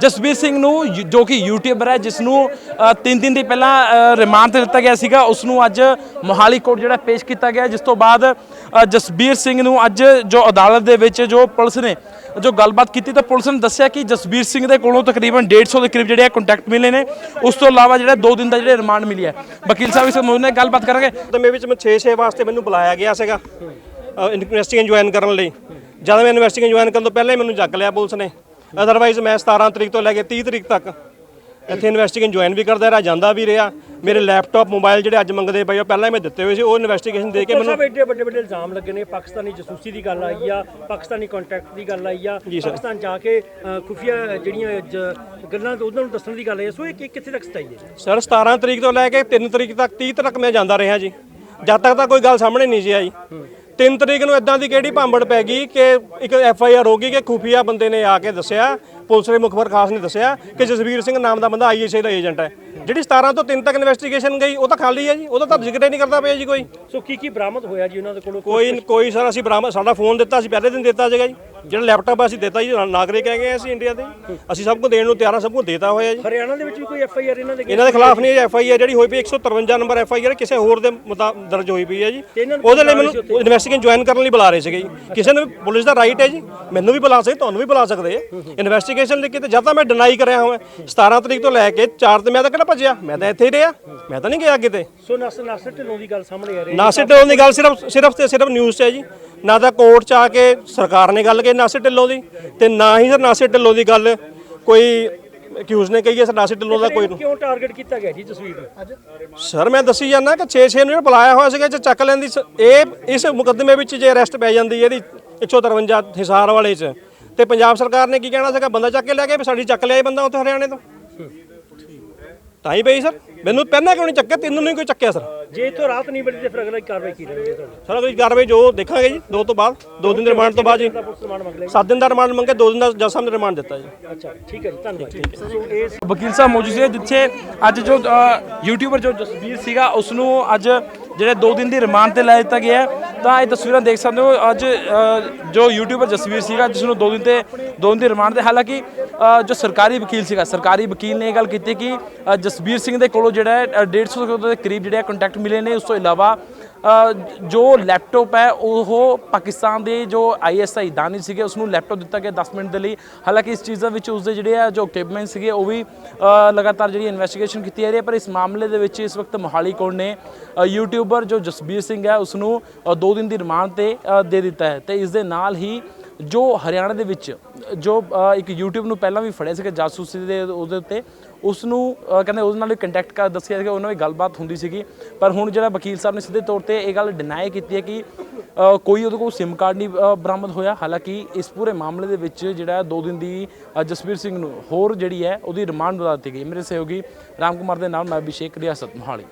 ਜਸਬੀਰ ਸਿੰਘ ਨੂੰ ਯੂ- ਜੋ ਕਿ ਯੂਟਿਊਬਰ ਹੈ ਜਿਸ ਨੂੰ 3 ਦਿਨ ਦੀ ਪਹਿਲਾਂ ਰਿਮਾਂਡ ਤੇ ਦਿੱਤਾ ਗਿਆ ਸੀਗਾ। ਉਸ ਨੂੰ ਅੱਜ ਮੋਹਾਲੀ ਕੋਰਟ ਜਿਹੜਾ ਪੇਸ਼ ਕੀਤਾ ਗਿਆ। ਜਿਸ ਤੋਂ ਬਾਅਦ ਜਸਬੀਰ ਸਿੰਘ ਨੂੰ ਅੱਜ ਜੋ ਅਦਾਲਤ ਦੇ ਵਿੱਚ ਜੋ ਪੁਲਿਸ ਨੇ ਜੋ ਗੱਲਬਾਤ ਕੀਤੀ, ਤਾਂ ਪੁਲਿਸ ਨੇ ਦੱਸਿਆ ਕਿ ਜਸਬੀਰ ਸਿੰਘ ਦੇ ਕੋਲੋਂ ਤਕਰੀਬਨ 150 ਦੇ ਕਰੀਬ ਜਿਹੜੇ ਕੰਟੈਕਟ ਮਿਲੇ ਨੇ। ਉਸ ਤੋਂ ਇਲਾਵਾ ਜਿਹੜਾ 2 ਦਿਨ ਦਾ ਜਿਹੜਾ ਰਿਮਾਂਡ ਮਿਲੀ ਹੈ। ਵਕੀਲ ਸਾਹਿਬ, ਇਸ ਮੌਜੂਦ ਨੇ ਗੱਲਬਾਤ ਕਰਾਂਗੇ। ਤਾਂ ਮੇਰੇ ਵਿੱਚ 6-6 ਵਾਸਤੇ ਮੈਨੂੰ ਬੁਲਾਇਆ ਗਿਆ ਸੀਗਾ ਇਨਵੈਸਟੀਗੇਸ਼ਨ ਜੁਆਇਨ ਕਰਨ ਲਈ। ਜਦ ਮੈਂ ਇਨਵੈਸਟੀਗੇਸ਼ਨ ਜੁਆਇਨ ਕਰਨ ਤੋਂ ਪਹਿਲਾਂ ਹੀ ਮੈਨੂੰ ਜੱਗ ਲਿਆ ਪੁਲਿਸ ਨੇ। ਅਦਰਵਾਈਜ਼ ਮੈਂ 17 ਤਰੀਕ ਤੋਂ ਲੈ ਕੇ 30 ਤਰੀਕ ਤੱਕ ਇੱਥੇ ਇਨਵੈਸਟੀਗੇਸ਼ਨ ਜੁਆਇਨ ਵੀ ਕਰਦਾ ਰਿਹਾ ਜਾਂਦਾ ਵੀ ਰਿਹਾ। ਮੇਰੇ ਲੈਪਟਾਪ ਮੋਬਾਈਲ ਜਿਹੜੇ ਅੱਜ ਮੰਗਦੇ ਪਏ ਉਹ ਪਹਿਲਾਂ ਹੀ ਮੈਂ ਦਿੱਤੇ ਹੋਏ ਸੀ ਉਹ ਇਨਵੈਸਟੀਗੇਸ਼ਨ ਦੇ ਕੇ ਮੈਨੂੰ ਐਡੇ ਵੱਡੇ ਵੱਡੇ ਇਲਜ਼ਾਮ ਲੱਗੇ ਨੇ ਪਾਕਿਸਤਾਨੀ ਜਸੂਸੀ ਦੀ ਗੱਲ ਆਈ ਆ ਪਾਕਿਸਤਾਨੀ ਕੰਟੈਕਟ ਦੀ ਗੱਲ ਆਈ ਆ ਪਾਕਿਸਤਾਨ ਜਾ ਕੇ ਖੁਫੀਆ ਜਿਹੜੀਆਂ ਜ- ਗੱਲਾਂ ਉਹਨਾਂ ਨੂੰ ਦੱਸਣ ਦੀ ਗੱਲ ਆਈ ਆ। ਸੋ ਇਹ ਕਿੱਥੇ ਤੱਕ ਸਚਾਈ ਹੈ? ਸਰ 17 ਤਰੀਕ ਤੋਂ ਲੈ ਕੇ 3 ਤਰੀਕ ਤੱਕ 30 ਤੱਕ ਮੈਂ ਜਾਂਦਾ ਰਿਹਾ ਜੀ। ਜਦ ਤੱਕ ਤਾਂ ਕੋਈ ਗੱਲ ਸਾਹਮਣੇ ਨਹੀਂ ਸੀ ਆਈ। 3 ਤਰੀਕ ਨੂੰ ਇਦਾਂ ਦੀ ਕਿਹੜੀ ਭਾਂਬੜ ਪੈ ਗਈ ਕਿ ਇੱਕ ਐਫ ਆਈ ਆਰ ਹੋ ਗਈ ਕਿ ਖੂਫੀਆ ਬੰਦੇ ਨੇ ਆ ਕੇ ਦੱਸਿਆ ਪੁਲਿਸ ਦੇ ਮੁਖਬਰ ਖਾਸ ਨੇ ਦੱਸਿਆ ਕਿ ਜਸਵੀਰ ਸਿੰਘ ਨਾਮ ਦਾ ਬੰਦਾ ਆਈਐਸਆਈ ਦਾ ਏਜੰਟ ਹੈ। ਜਿਹੜੀ 17 ਤੋਂ 3 ਤੱਕ ਇਨਵੈਸਟੀਗੇਸ਼ਨ ਗਈ ਉਹ ਤਾਂ ਖਾਲੀ ਹੈ ਜੀ ਉਹਦਾ ਤਾਂ ਜ਼ਿਕਰ ਹੀ ਨਹੀਂ ਕਰਦਾ ਪਿਆ ਜੀ ਕੋਈ। ਸੋ ਕੀ ਕੀ ਬਰਾਮਦ ਹੋਇਆ ਜੀ ਉਹਨਾਂ ਦੇ ਕੋਲੋਂ? ਕੋਈ ਕੋਈ ਸਰ ਅਸੀਂ ਬਰਾਮਦ ਸਾਡਾ ਫੋਨ ਦਿੱਤਾ ਸੀ ਪਹਿਲੇ ਦਿਨ ਦਿੱਤਾ ਸੀਗਾ ਜੀ। ਜਿਹੜਾ ਲੈਪਟਾਪ ਅਸੀਂ ਦਿੱਤਾ ਜੀ ਨਾਗਰਿਕ ਹੈਗੇ ਅਸੀਂ ਇੰਡੀਆ ਦੇ। ਅਸੀਂ ਸਭ ਕੁਝ ਦੇਣ ਨੂੰ ਤਿਆਰ ਹਾਂ ਸਭ ਕੁਝ ਦੇਤਾ ਹੋਇਆ ਜੀ। ਹਰਿਆਣਾ ਦੇ ਵਿੱਚ ਵੀ ਕੋਈ ਐਫ ਆਈ ਆਰ ਇਹਨਾਂ ਦੇ ਇਹਨਾਂ ਦੇ ਖਿਲਾਫ ਨਹੀਂ ਐਫ ਆਈ ਆਰ ਜਿਹੜੀ ਹੋਈ ਪਈ 153 ਨੰਬਰ ਐਫ ਆਈ ਆਰ ਕਿਸੇ ਹੋਰ ਦੇ ਦਰਜ ਹੋਈ ਪਈ ਹੈ ਜੀ। ਨੂੰ ਉਹਦੇ ਲਈ ਮੈਨੂੰ ਇਨਵੈਸਟੀਗੇਸ਼ਨ ਜੁਆਇਨ ਕਰਨ ਲਈ ਬੁਲਾ ਰਹੇ ਸੀਗੇ ਜੀ। ਕਿਸੇ ਨੂੰ ਪੁਲਿਸ ਦਾ ਰਾਈਟ ਹੈ ਜੀ। ਮੈਨੂੰ ਵੀ ਬੁਲਾ ਸਕਦੇ ਤੁਹਾਨੂੰ ਵੀ ਬੁਲਾ ਸਕਦੇ ਇਨਵੈਸਟੀਗੇਸ਼ਨ ਲਈ ਕਿਤੇ ਜਦ ਤਾਂ ਮੈਂ ਡਿਨਾਈ ਕਰਿਆ ਹੋਇਆ। 17 ਤਰੀਕ ਤੋਂ ਲੈ ਕੇ 4 ਤੇ ਮੈਂ ਤਾਂ ਕਿਹੜਾ ਭੱਜਿਆ? ਮੈਂ ਤਾਂ ਇੱਥੇ ਹੀ ਰਿਹਾ। ਮੈਂ ਤਾਂ ਨਹੀਂ ਗਿਆ ਕਿਤੇ। ਸੋ ਨਾਸਰ ਨਾਸਰ ਢਿੱਲੋਂ ਦੀ ਗੱਲ ਸਾਹਮਣੇ ਆ ਰਹੀ ਹੈ। ਨਾਸਿਰ ਢਿੱਲੋਂ ਦੀ ਗੱਲ ਸਿਰਫ ਸਿਰਫ ਤੇ ਸਿਰਫ ਨਿਊਜ਼ 'ਚ ਹੈ ਜੀ। ਨਾ ਤਾਂ ਕੋਰਟ 'ਚ ਆ ਕੇ ਸਰਕਾਰ ਨੇ ਗੱਲ ਕਹੀ ਨਾਸਿਰ ਢਿੱਲੋਂ ਦੀ ਤੇ ਨਾ ਹੀ ਸਰ ਨਾਸਿਰ ਢਿੱਲੋਂ ਦੀ ਗੱਲ ਕੋਈ ਅਕਿਊਜ਼ ਨੇ ਕਹੀ ਹੈ ਸਰ ਨਾਸਿਰ ਢਿੱਲੋਂ ਦਾ ਕੋਈ ਕਿਉਂ ਟਾਰਗੇਟ ਕੀਤਾ ਗਿਆ ਜੀ ਤਸਵੀਰ ਸਰ ਮੈਂ ਦੱਸੀ ਜਾਂਦਾ ਕਿ 6-6 ਨੂੰ ਬੁਲਾਇਆ ਹੋਇਆ ਸੀਗਾ 'ਚ ਚੱਕ ਲੈਂਦੀ ਇਹ ਇਸ ਮੁਕੱਦਮੇ ਵਿੱਚ ਜੇ ਅਰੈਸਟ ਪੈ ਜਾਂਦੀ ਇਹਦੀ 153 ਹਿਸਾਰ ਵਾਲੇ 'ਚ। ਤੇ ਪੰਜਾਬ ਸਰਕਾਰ ਨੇ ਕੀ ਕਹਿਣਾ ਸੀਗਾ? ਬੰਦਾ ਚੱਕ ਕੇ ਲੈ ਕੇ ਵੀ ਸਾਡੀ ਚੱਕ ਲਿਆ ਇਹ ਬੰਦਾ ਉੱਥੇ ਹਰਿਆਣੇ ਤੋਂ? ਤਾਂ ਹੀ ਪਈ ਸਰ। ਮੈਨੂੰ ਪਹਿਲਾਂ ਕਿਉਂ ਨਹੀਂ ਚੱਕਿਆ? ਤੈਨੂੰ ਨਹੀਂ ਕੋਈ ਚੱਕਿਆ ਸਰ। ਜੇ ਇਥੋਂ ਰਾਤ ਨਹੀਂ ਮਿਲੀ ਤੇ ਫਿਰ ਅਗਲਾ ਕਾਰਵਾਈ ਕੀ ਰਹੇਗੀ ਤੁਹਾਡੀ? ਸਾਰਾ ਕੁਝ ਕਾਰਵਾਈ ਜੋ ਦੇਖਾਂਗੇ ਜੀ ਦੋ ਤੋਂ ਬਾਅਦ ਦੋ ਦਿਨ ਦੇ ਰਿਮਾਂਡ ਤੋਂ ਬਾਅਦ ਜੀ। ਰਿਮਾਂਡ ਮੰਗ ਲੇਗੀ 7 ਦਿਨ ਦਾ ਰਿਮਾਂਡ ਮੰਗੇ ਦੋ ਦਿਨ ਦਾ ਜੱਜ ਸਾਹਿਬ ਨੇ ਰਿਮਾਂਡ ਦਿੱਤਾ ਜੀ। ਅੱਛਾ ਠੀਕ ਹੈ ਜੀ ਧੰਨਵਾਦ। ਸੋ ਇਸ ਵਕੀਲ ਸਾਹਿਬ ਮੌਜੂਦ ਸੀ ਜਿੱਥੇ ਅੱਜ ਜੋ ਯੂਟਿਊਬਰ ਜੋ ਜਸਬੀਰ ਸੀਗਾ ਉਸ ਨੂੰ ਅੱਜ ਜਿਹੜੇ 2 ਦਿਨ ਦੀ ਰਿਮਾਂਡ ਤੇ ਲੈ ਦਿੱਤਾ ਗਿਆ ਹੈ। ਤਾਂ ਇਹ ਤਸਵੀਰਾਂ ਦੇਖ ਸਕਦੇ ਹੋ। ਅੱਜ ਜੋ ਯੂਟਿਊਬਰ ਜਸਵੀਰ ਸੀਗਾ ਜਿਸ ਨੂੰ ਦੋ ਦਿਨ ਤੇ ਦੋ ਦਿਨ ਦੀ ਰਿਮਾਂਡ ਤੇ ਹਾਲਾਂਕਿ ਜੋ ਸਰਕਾਰੀ ਵਕੀਲ ਸੀਗਾ ਸਰਕਾਰੀ ਵਕੀਲ ਨੇ ਇਹ ਗੱਲ ਕੀਤੀ ਕਿ ਅ, ਜਸਬੀਰ ਸਿੰਘ ਦੇ ਕੋਲੋਂ ਜਿਹੜਾ ਹੈ, ਅ, 150 ਦੇ ਕਰੀਬ ਜਿਹੜੇ ਕੰਟੈਕਟ ਮਿਲੇ ਨੇ। ਉਸ ਤੋਂ ਇਲਾਵਾ ਜੋ ਲੈਪਟਾਪ ਹੈ, ਉਹ ਪਾਕਿਸਤਾਨ ਦੇ ਜੋ ਆਈਐਸਆਈ ਦਾਨੀ ਸੀਗੇ ਉਸ ਨੂੰ ਲੈਪਟਾਪ ਦਿੱਤਾ ਗਿਆ 10 ਮਿੰਟ ਦੇ ਲਈ। ਹਾਲਾਂਕਿ ਇਸ ਚੀਜ਼ਾਂ ਵਿੱਚ ਉਸ ਦੇ ਜਿਹੜੇ ਆ ਜੋ ਇਕਵਿਪਮੈਂਟ ਸੀਗੇ, ਉਹ ਵੀ ਲਗਾਤਾਰ ਜਿਹੜੀ ਇਨਵੈਸਟੀਗੇਸ਼ਨ ਕੀਤੀ ਜਾ ਰਹੀ ਹੈ, ਪਰ ਇਸ ਮਾਮਲੇ ਦੇ ਵਿੱਚ ਇਸ ਵਕਤ ਮੋਹਾਲੀ ਕੋਰਟ ਨੇ ਯੂਟਿਊਬਰ ਜੋ ਜਸਬੀਰ ਸਿੰਘ ਹੈ ਉਸ ਨੂੰ 2 ਦਿਨ ਦੀ ਰਿਮਾਂਡ ਤੇ ਦੇ ਦਿੱਤਾ ਹੈ। ਤੇ ਇਸ ਦੇ ਨਾਲ ਹੀ ਜੋ ਹਰਿਆਣਾ ਦੇ ਵਿੱਚ, ਜੋ ਇੱਕ YouTube ਨੂੰ ਪਹਿਲਾਂ ਵੀ ਫੜਿਆ ਸੀਗਾ ਜਾਸੂਸੀ ਦੇ ਉਹਦੇ ਉੱਤੇ ਉਸ ਨੂੰ ਕਹਿੰਦੇ ਉਹਦੇ ਨਾਲ ਵੀ ਕੰਟੈਕਟ ਕਰ ਦੱਸਿਆ ਸੀਗਾ, ਉਹਨਾਂ ਨਾਲ ਵੀ ਗੱਲਬਾਤ ਹੁੰਦੀ ਸੀਗੀ। ਪਰ ਹੁਣ ਜਿਹੜਾ ਵਕੀਲ ਸਾਹਿਬ ਨੇ ਸਿੱਧੇ ਤੌਰ ਤੇ ਇਹ ਗੱਲ ਡਿਨਾਈ ਕੀਤੀ ਹੈ ਕਿ ਕੋਈ ਉਹਦੇ ਕੋਲ ਸਿਮ ਕਾਰਡ ਨਹੀਂ ਬਰਾਮਦ ਹੋਇਆ। ਹਾਲਾਂਕਿ ਇਸ ਪੂਰੇ ਮਾਮਲੇ ਦੇ ਵਿੱਚ ਜਿਹੜਾ 2 ਦਿਨ ਦੀ ਜਸਵੀਰ ਸਿੰਘ ਨੂੰ ਹੋਰ ਜਿਹੜੀ ਹੈ, ਉਹਦੀ ਰਿਮਾਂਡ ਵਧਾ ਦਿੱਤੀ ਗਈ। ਮੇਰੇ ਸਹਿਯੋਗੀ ਰਾਮ ਕੁਮਾਰ ਦੇ ਨਾਲ ਮੈਂ ਅਭਿਸ਼ੇਕ ਰਿਆਸਤ ਮੋਹਾਲੀ।